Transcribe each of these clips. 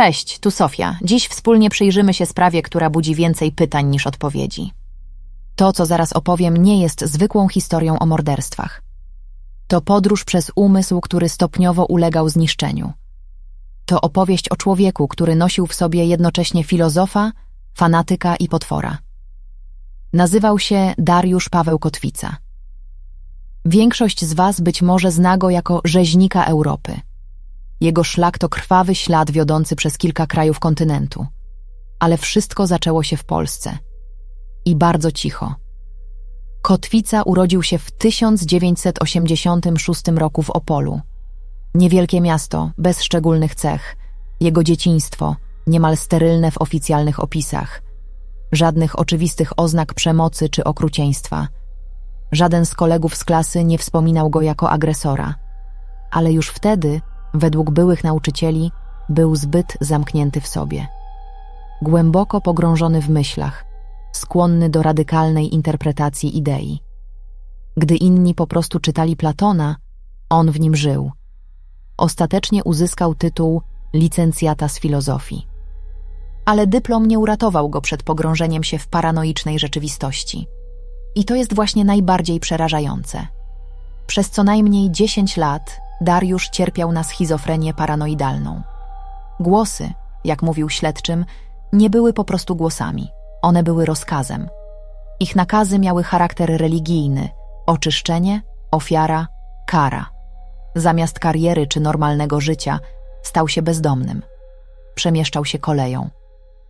Cześć, tu Sofia. Dziś wspólnie przyjrzymy się sprawie, która budzi więcej pytań niż odpowiedzi. To, co zaraz opowiem, nie jest zwykłą historią o morderstwach. To podróż przez umysł, który stopniowo ulegał zniszczeniu. To opowieść o człowieku, który nosił w sobie jednocześnie filozofa, fanatyka i potwora. Nazywał się Dariusz Paweł Kotwica. Większość z was być może zna go jako rzeźnika Europy. Jego szlak to krwawy ślad wiodący przez kilka krajów kontynentu. Ale wszystko zaczęło się w Polsce. I bardzo cicho. Kotwica urodził się w 1986 roku w Opolu. Niewielkie miasto, bez szczególnych cech. Jego dzieciństwo, niemal sterylne w oficjalnych opisach. Żadnych oczywistych oznak przemocy czy okrucieństwa. Żaden z kolegów z klasy nie wspominał go jako agresora. Ale już wtedy, według byłych nauczycieli, był zbyt zamknięty w sobie. Głęboko pogrążony w myślach, skłonny do radykalnej interpretacji idei. Gdy inni po prostu czytali Platona, on w nim żył. Ostatecznie uzyskał tytuł licencjata z filozofii. Ale dyplom nie uratował go przed pogrążeniem się w paranoicznej rzeczywistości. I to jest właśnie najbardziej przerażające. Przez co najmniej 10 lat Dariusz cierpiał na schizofrenię paranoidalną. Głosy, jak mówił śledczym, nie były po prostu głosami, one były rozkazem. Ich nakazy miały charakter religijny oczyszczenie, ofiara, kara. Zamiast kariery czy normalnego życia stał się bezdomnym. Przemieszczał się koleją.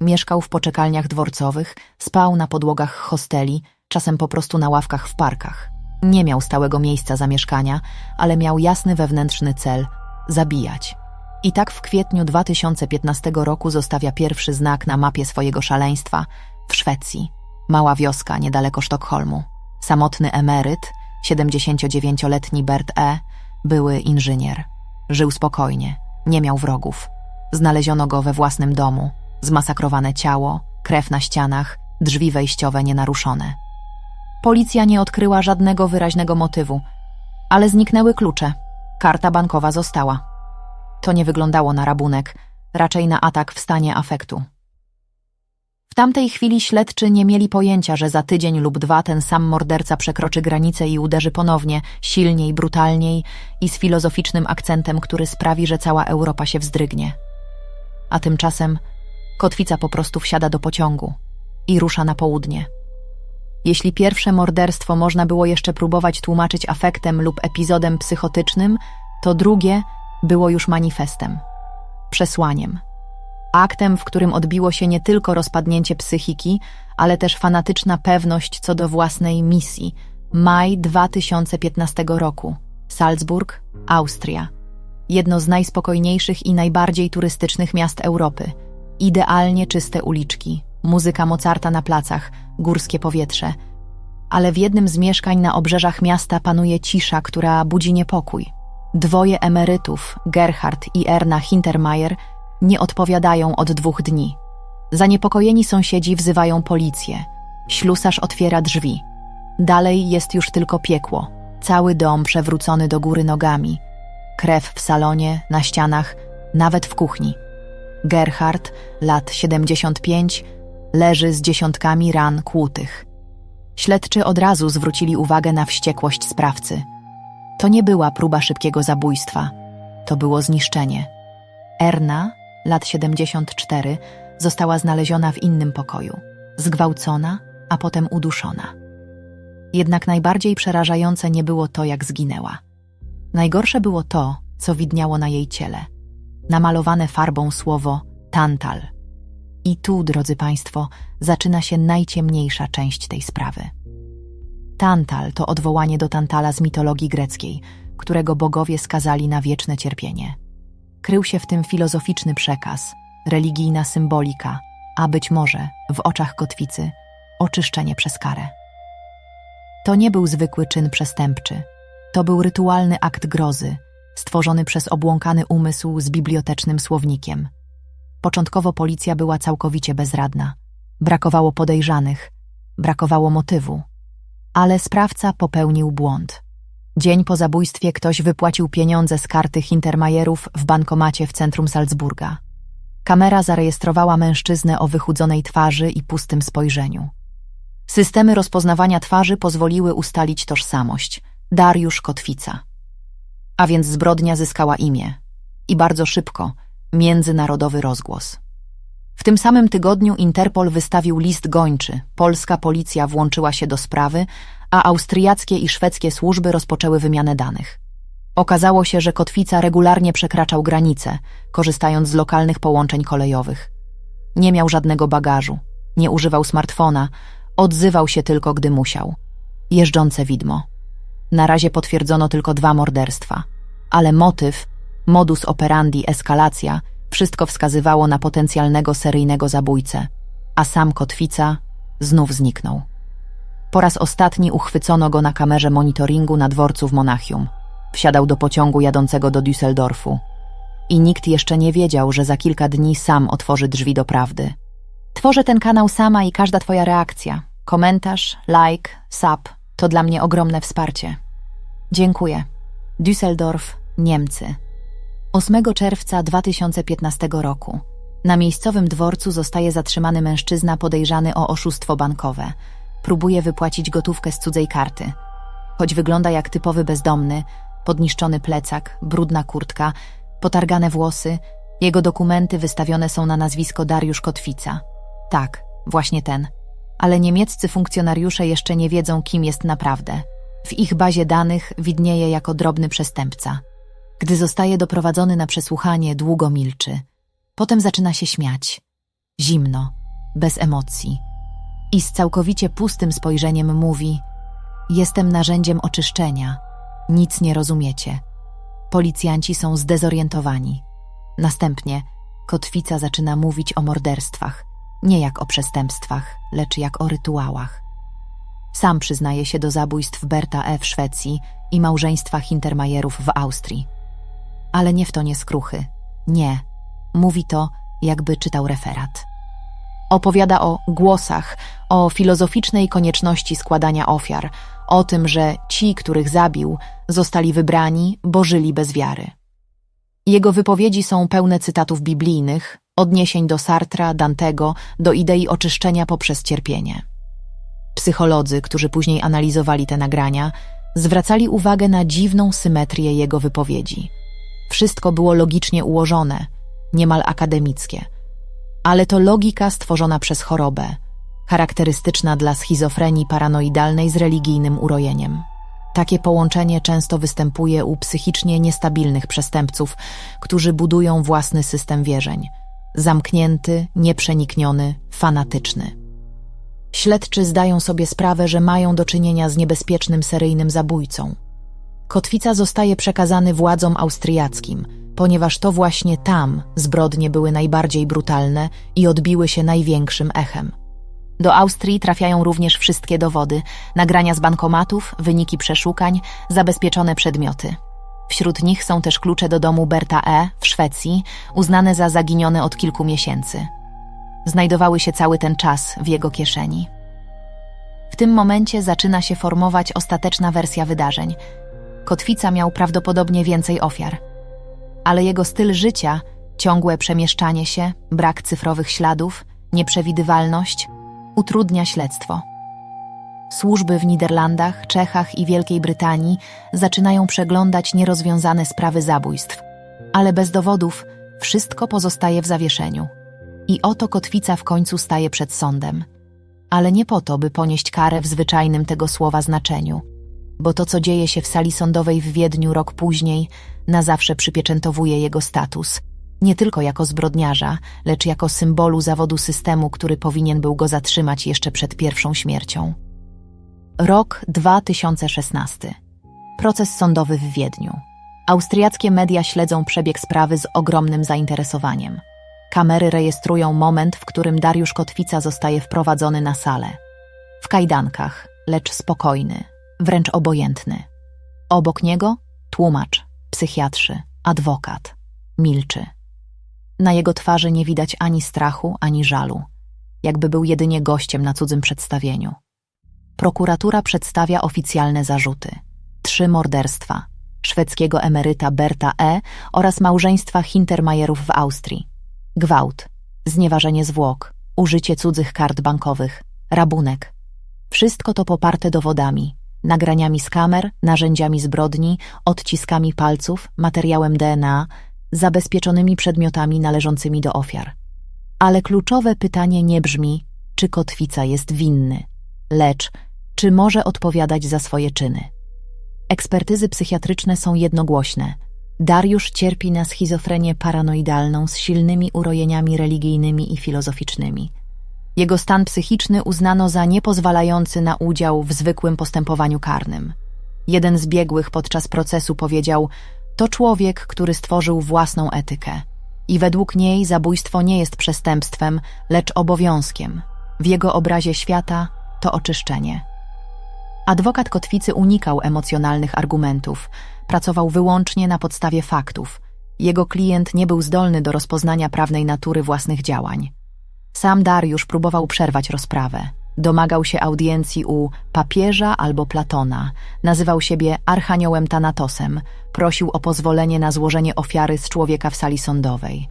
Mieszkał w poczekalniach dworcowych, spał na podłogach hosteli, czasem po prostu na ławkach w parkach. Nie miał stałego miejsca zamieszkania, ale miał jasny wewnętrzny cel zabijać. I tak w kwietniu 2015 roku zostawia pierwszy znak na mapie swojego szaleństwa w Szwecji. Mała wioska niedaleko Sztokholmu. Samotny emeryt, 79-letni Bert E., były inżynier. Żył spokojnie, nie miał wrogów. Znaleziono go we własnym domu, zmasakrowane ciało, krew na ścianach, drzwi wejściowe nienaruszone. Policja nie odkryła żadnego wyraźnego motywu, ale zniknęły klucze. Karta bankowa została. To nie wyglądało na rabunek, raczej na atak w stanie afektu. W tamtej chwili śledczy nie mieli pojęcia, że za tydzień lub dwa ten sam morderca przekroczy granicę i uderzy ponownie, silniej, brutalniej i z filozoficznym akcentem, który sprawi, że cała Europa się wzdrygnie. A tymczasem kotwica po prostu wsiada do pociągu i rusza na południe. Jeśli pierwsze morderstwo można było jeszcze próbować tłumaczyć afektem lub epizodem psychotycznym, to drugie było już manifestem, przesłaniem. Aktem, w którym odbiło się nie tylko rozpadnięcie psychiki, ale też fanatyczna pewność co do własnej misji. Maj 2015 roku. Salzburg, Austria. Jedno z najspokojniejszych i najbardziej turystycznych miast Europy. Idealnie czyste uliczki, muzyka Mozarta na placach, górskie powietrze. Ale w jednym z mieszkań na obrzeżach miasta panuje cisza, która budzi niepokój. Dwoje emerytów, Gerhard i Erna Hintermayer, nie odpowiadają od dwóch dni. Zaniepokojeni sąsiedzi wzywają policję. Ślusarz otwiera drzwi. Dalej jest już tylko piekło. Cały dom przewrócony do góry nogami. Krew w salonie, na ścianach, nawet w kuchni. Gerhard, lat 75, leży z dziesiątkami ran kłutych. Śledczy od razu zwrócili uwagę na wściekłość sprawcy. To nie była próba szybkiego zabójstwa, to było zniszczenie. Erna, lat 74, została znaleziona w innym pokoju, zgwałcona, a potem uduszona. Jednak najbardziej przerażające nie było to, jak zginęła. Najgorsze było to, co widniało na jej ciele. Namalowane farbą słowo tantal. I tu, drodzy Państwo, zaczyna się najciemniejsza część tej sprawy. Tantal to odwołanie do Tantala z mitologii greckiej, którego bogowie skazali na wieczne cierpienie. Krył się w tym filozoficzny przekaz, religijna symbolika, a być może, w oczach kotwicy, oczyszczenie przez karę. To nie był zwykły czyn przestępczy. To był rytualny akt grozy, stworzony przez obłąkany umysł z bibliotecznym słownikiem. Początkowo policja była całkowicie bezradna. Brakowało podejrzanych, brakowało motywu. Ale sprawca popełnił błąd. Dzień po zabójstwie ktoś wypłacił pieniądze z karty Hintermajerów w bankomacie w centrum Salzburga. Kamera zarejestrowała mężczyznę o wychudzonej twarzy i pustym spojrzeniu. Systemy rozpoznawania twarzy pozwoliły ustalić tożsamość. Dariusz Kotwica. A więc zbrodnia zyskała imię. I bardzo szybko międzynarodowy rozgłos. W tym samym tygodniu Interpol wystawił list gończy, polska policja włączyła się do sprawy, a austriackie i szwedzkie służby rozpoczęły wymianę danych. Okazało się, że Kotwica regularnie przekraczał granice, korzystając z lokalnych połączeń kolejowych. Nie miał żadnego bagażu, nie używał smartfona, odzywał się tylko, gdy musiał. Jeżdżące widmo. Na razie potwierdzono tylko dwa morderstwa, ale motyw, modus operandi, eskalacja, wszystko wskazywało na potencjalnego seryjnego zabójcę, a sam Kotwica znów zniknął. Po raz ostatni uchwycono go na kamerze monitoringu na dworcu w Monachium. Wsiadał do pociągu jadącego do Düsseldorfu. I nikt jeszcze nie wiedział, że za kilka dni sam otworzy drzwi do prawdy. Tworzę ten kanał sama i każda twoja reakcja, komentarz, like, sub to dla mnie ogromne wsparcie. Dziękuję. Düsseldorf, Niemcy. 8 czerwca 2015 roku. Na miejscowym dworcu zostaje zatrzymany mężczyzna podejrzany o oszustwo bankowe. Próbuje wypłacić gotówkę z cudzej karty. Choć wygląda jak typowy bezdomny, podniszczony plecak, brudna kurtka, potargane włosy, jego dokumenty wystawione są na nazwisko Dariusz Kotwica. Tak, właśnie ten. Ale niemieccy funkcjonariusze jeszcze nie wiedzą, kim jest naprawdę. W ich bazie danych widnieje jako drobny przestępca. Gdy zostaje doprowadzony na przesłuchanie, długo milczy. Potem zaczyna się śmiać. Zimno, bez emocji. I z całkowicie pustym spojrzeniem mówi: Jestem narzędziem oczyszczenia. Nic nie rozumiecie. Policjanci są zdezorientowani. Następnie kotwica zaczyna mówić o morderstwach, nie jak o przestępstwach, lecz jak o rytuałach. Sam przyznaje się do zabójstw Berta E. w Szwecji i małżeństwa Hintermajerów w Austrii. Ale nie w tonie skruchy. Nie. Mówi to, jakby czytał referat. Opowiada o głosach, o filozoficznej konieczności składania ofiar, o tym, że ci, których zabił, zostali wybrani, bo żyli bez wiary. Jego wypowiedzi są pełne cytatów biblijnych, odniesień do Sartra, Dantego, do idei oczyszczenia poprzez cierpienie. Psycholodzy, którzy później analizowali te nagrania, zwracali uwagę na dziwną symetrię jego wypowiedzi. Wszystko było logicznie ułożone, niemal akademickie. Ale to logika stworzona przez chorobę, charakterystyczna dla schizofrenii paranoidalnej z religijnym urojeniem. Takie połączenie często występuje u psychicznie niestabilnych przestępców, którzy budują własny system wierzeń. Zamknięty, nieprzenikniony, fanatyczny. Śledczy zdają sobie sprawę, że mają do czynienia z niebezpiecznym seryjnym zabójcą. Kotwica zostaje przekazany władzom austriackim, ponieważ to właśnie tam zbrodnie były najbardziej brutalne i odbiły się największym echem. Do Austrii trafiają również wszystkie dowody, nagrania z bankomatów, wyniki przeszukań, zabezpieczone przedmioty. Wśród nich są też klucze do domu Berta E. w Szwecji, uznane za zaginione od kilku miesięcy. Znajdowały się cały ten czas w jego kieszeni. W tym momencie zaczyna się formować ostateczna wersja wydarzeń. Kotwica miał prawdopodobnie więcej ofiar. Ale jego styl życia, ciągłe przemieszczanie się, brak cyfrowych śladów, nieprzewidywalność utrudnia śledztwo. Służby w Niderlandach, Czechach i Wielkiej Brytanii zaczynają przeglądać nierozwiązane sprawy zabójstw, ale bez dowodów wszystko pozostaje w zawieszeniu. I oto kotwica w końcu staje przed sądem. Ale nie po to, by ponieść karę w zwyczajnym tego słowa znaczeniu, bo to, co dzieje się w sali sądowej w Wiedniu rok później, na zawsze przypieczętowuje jego status, nie tylko jako zbrodniarza, lecz jako symbolu zawodu systemu, który powinien był go zatrzymać jeszcze przed pierwszą śmiercią. Rok 2016. Proces sądowy w Wiedniu. Austriackie media śledzą przebieg sprawy z ogromnym zainteresowaniem. Kamery rejestrują moment, w którym Dariusz Kotwica zostaje wprowadzony na salę. W kajdankach, lecz spokojny, wręcz obojętny. Obok niego tłumacz, psychiatrzy, adwokat. Milczy. Na jego twarzy nie widać ani strachu, ani żalu, jakby był jedynie gościem na cudzym przedstawieniu. Prokuratura przedstawia oficjalne zarzuty. Trzy morderstwa – szwedzkiego emeryta Berta E. oraz małżeństwa Hintermajerów w Austrii. Gwałt, znieważenie zwłok, użycie cudzych kart bankowych, rabunek. Wszystko to poparte dowodami, nagraniami z kamer, narzędziami zbrodni, odciskami palców, materiałem DNA, zabezpieczonymi przedmiotami należącymi do ofiar. Ale kluczowe pytanie nie brzmi, czy kotwica jest winny, lecz czy może odpowiadać za swoje czyny. Ekspertyzy psychiatryczne są jednogłośne. Dariusz cierpi na schizofrenię paranoidalną z silnymi urojeniami religijnymi i filozoficznymi. Jego stan psychiczny uznano za niepozwalający na udział w zwykłym postępowaniu karnym. Jeden z biegłych podczas procesu powiedział: To człowiek, który stworzył własną etykę. I według niej zabójstwo nie jest przestępstwem, lecz obowiązkiem. W jego obrazie świata to oczyszczenie. Adwokat kotwicy unikał emocjonalnych argumentów, pracował wyłącznie na podstawie faktów. Jego klient nie był zdolny do rozpoznania prawnej natury własnych działań. Sam Dariusz próbował przerwać rozprawę. Domagał się audiencji u papieża albo Platona, nazywał siebie Archaniołem Tanatosem, prosił o pozwolenie na złożenie ofiary z człowieka w sali sądowej.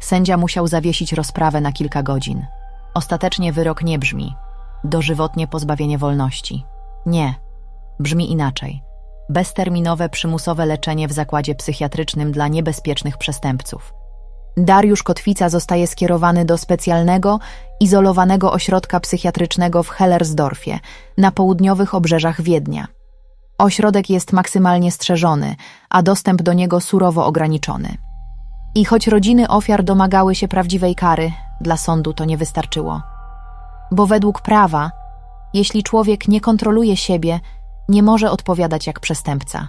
Sędzia musiał zawiesić rozprawę na kilka godzin. Ostatecznie wyrok nie brzmi dożywotnie pozbawienie wolności. Nie, brzmi inaczej. Bezterminowe przymusowe leczenie w zakładzie psychiatrycznym dla niebezpiecznych przestępców. Dariusz Kotwica zostaje skierowany do specjalnego, izolowanego ośrodka psychiatrycznego w Hellersdorfie, na południowych obrzeżach Wiednia. Ośrodek jest maksymalnie strzeżony, a dostęp do niego surowo ograniczony. I choć rodziny ofiar domagały się prawdziwej kary, dla sądu to nie wystarczyło. Bo według prawa, jeśli człowiek nie kontroluje siebie, nie może odpowiadać jak przestępca.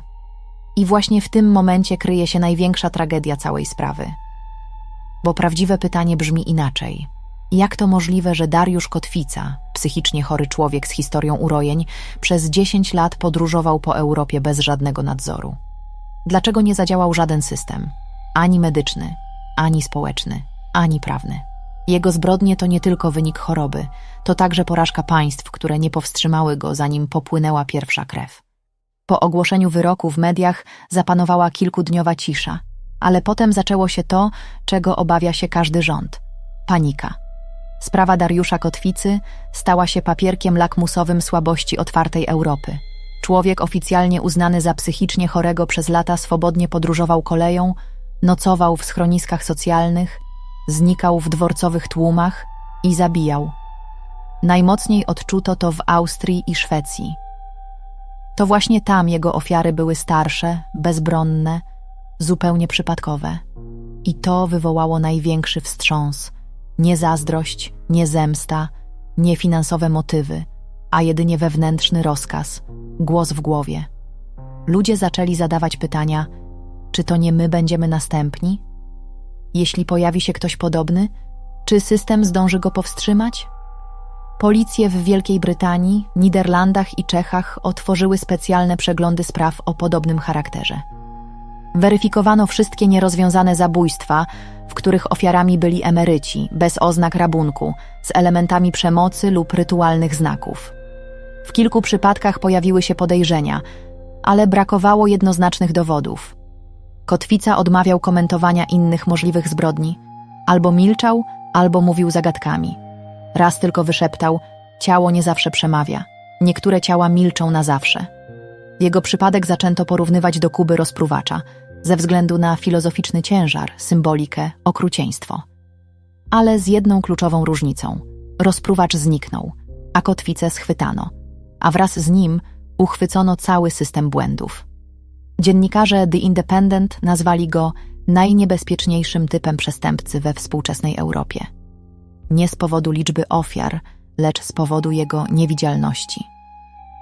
I właśnie w tym momencie kryje się największa tragedia całej sprawy. Bo prawdziwe pytanie brzmi inaczej. Jak to możliwe, że Dariusz Kotwica, psychicznie chory człowiek z historią urojeń, przez 10 lat podróżował po Europie bez żadnego nadzoru? Dlaczego nie zadziałał żaden system? Ani medyczny, ani społeczny, ani prawny. Jego zbrodnie to nie tylko wynik choroby, to także porażka państw, które nie powstrzymały go, zanim popłynęła pierwsza krew. Po ogłoszeniu wyroku w mediach zapanowała kilkudniowa cisza, ale potem zaczęło się to, czego obawia się każdy rząd panika. Sprawa Dariusza Kotwicy stała się papierkiem lakmusowym słabości otwartej Europy. Człowiek oficjalnie uznany za psychicznie chorego przez lata swobodnie podróżował koleją, nocował w schroniskach socjalnych, znikał w dworcowych tłumach i zabijał. Najmocniej odczuto to w Austrii i Szwecji. To właśnie tam jego ofiary były starsze, bezbronne, zupełnie przypadkowe. I to wywołało największy wstrząs. Nie zazdrość, nie zemsta, nie finansowe motywy, a jedynie wewnętrzny rozkaz, głos w głowie. Ludzie zaczęli zadawać pytania: czy to nie my będziemy następni? Jeśli pojawi się ktoś podobny, czy system zdąży go powstrzymać? Policje w Wielkiej Brytanii, Niderlandach i Czechach otworzyły specjalne przeglądy spraw o podobnym charakterze. Weryfikowano wszystkie nierozwiązane zabójstwa, w których ofiarami byli emeryci, bez oznak rabunku, z elementami przemocy lub rytualnych znaków. W kilku przypadkach pojawiły się podejrzenia, ale brakowało jednoznacznych dowodów. Kotwica odmawiał komentowania innych możliwych zbrodni. Albo milczał, albo mówił zagadkami. Raz tylko wyszeptał: Ciało nie zawsze przemawia. Niektóre ciała milczą na zawsze. Jego przypadek zaczęto porównywać do Kuby rozpruwacza, ze względu na filozoficzny ciężar, symbolikę, okrucieństwo. Ale z jedną kluczową różnicą: rozpruwacz zniknął, a kotwicę schwytano, a wraz z nim uchwycono cały system błędów. Dziennikarze The Independent nazwali go najniebezpieczniejszym typem przestępcy we współczesnej Europie. Nie z powodu liczby ofiar, lecz z powodu jego niewidzialności.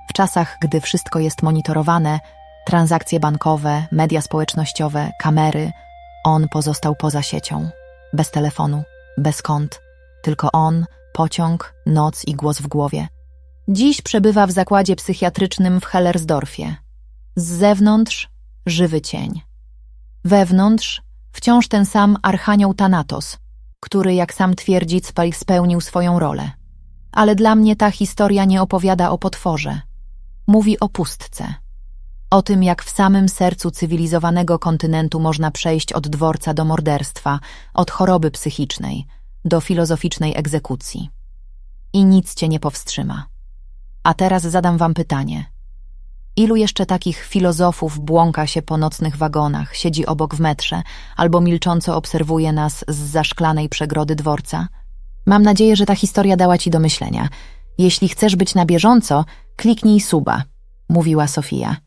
W czasach, gdy wszystko jest monitorowane, transakcje bankowe, media społecznościowe, kamery, on pozostał poza siecią, bez telefonu, bez kont, tylko on, pociąg, noc i głos w głowie. Dziś przebywa w zakładzie psychiatrycznym w Hellersdorfie, z zewnątrz żywy cień. Wewnątrz wciąż ten sam archanioł Thanatos, który, jak sam twierdzi, spełnił swoją rolę. Ale dla mnie ta historia nie opowiada o potworze. Mówi o pustce. O tym, jak w samym sercu cywilizowanego kontynentu można przejść od dworca do morderstwa, od choroby psychicznej do filozoficznej egzekucji. I nic cię nie powstrzyma. A teraz zadam wam pytanie. Ilu jeszcze takich filozofów błąka się po nocnych wagonach, siedzi obok w metrze albo milcząco obserwuje nas z zaszklanej przegrody dworca? Mam nadzieję, że ta historia dała ci do myślenia. Jeśli chcesz być na bieżąco, kliknij suba, mówiła Sofia.